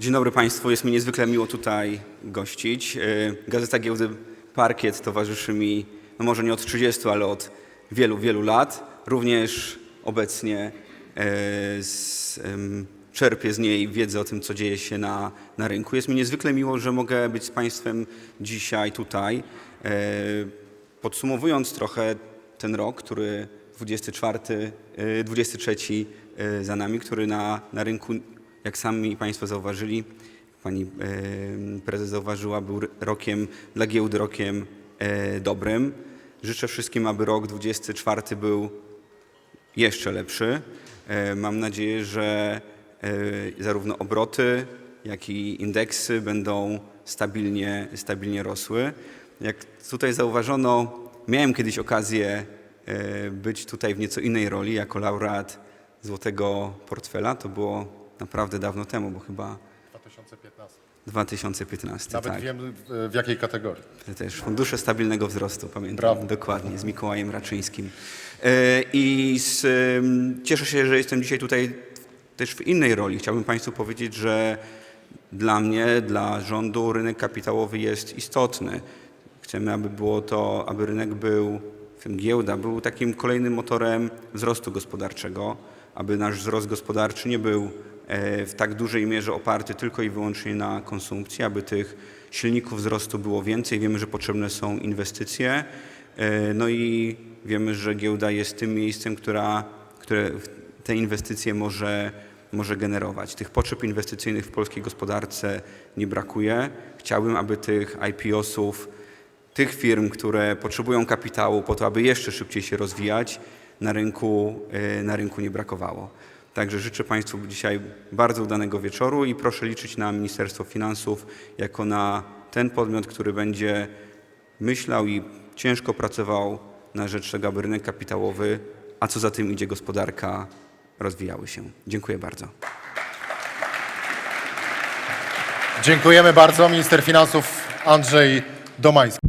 Dzień dobry Państwu, jest mi niezwykle miło tutaj gościć. E, Gazeta Giełdy Parkiet towarzyszy mi, no może nie od 30, ale od wielu, wielu lat. Również obecnie e, z, czerpię z niej wiedzę o tym, co dzieje się na, na rynku. Jest mi niezwykle miło, że mogę być z Państwem dzisiaj tutaj. E, Podsumowując trochę ten rok, który 24, e, 23 e, za nami, który na, na rynku, jak sami Państwo zauważyli, Pani prezes zauważyła, był rokiem dla giełdy rokiem e, dobrym. Życzę wszystkim, aby rok 24 był jeszcze lepszy. E, Mam nadzieję, że e, zarówno obroty, jak i indeksy będą stabilnie, stabilnie rosły. Jak tutaj zauważono, miałem kiedyś okazję być tutaj w nieco innej roli jako laureat Złotego Portfela. To było naprawdę dawno temu, bo chyba 2015. 2015. Nawet tak. wiem w jakiej kategorii. Też Fundusze Stabilnego Wzrostu, pamiętam Brawo. dokładnie, z Mikołajem Raczyńskim. E, I z, cieszę się, że jestem dzisiaj tutaj też w innej roli. Chciałbym Państwu powiedzieć, że dla mnie, dla rządu rynek kapitałowy jest istotny. Chcemy, aby było to, aby rynek był, w tym giełda, był takim kolejnym motorem wzrostu gospodarczego, aby nasz wzrost gospodarczy nie był e, w tak dużej mierze oparty tylko i wyłącznie na konsumpcji, aby tych silników wzrostu było więcej. Wiemy, że potrzebne są inwestycje, e, no i wiemy, że giełda jest tym miejscem, która, które te inwestycje może, może generować. Tych potrzeb inwestycyjnych w polskiej gospodarce nie brakuje. Chciałbym, aby tych IPO-sów, tych firm, które potrzebują kapitału po to, aby jeszcze szybciej się rozwijać, na rynku, e, na rynku nie brakowało. Także życzę Państwu dzisiaj bardzo udanego wieczoru i proszę liczyć na Ministerstwo Finansów jako na ten podmiot, który będzie myślał i ciężko pracował na rzecz tego, aby rynek kapitałowy, a co za tym idzie gospodarka, rozwijały się. Dziękuję bardzo. Dziękujemy bardzo. Minister finansów Andrzej Domański.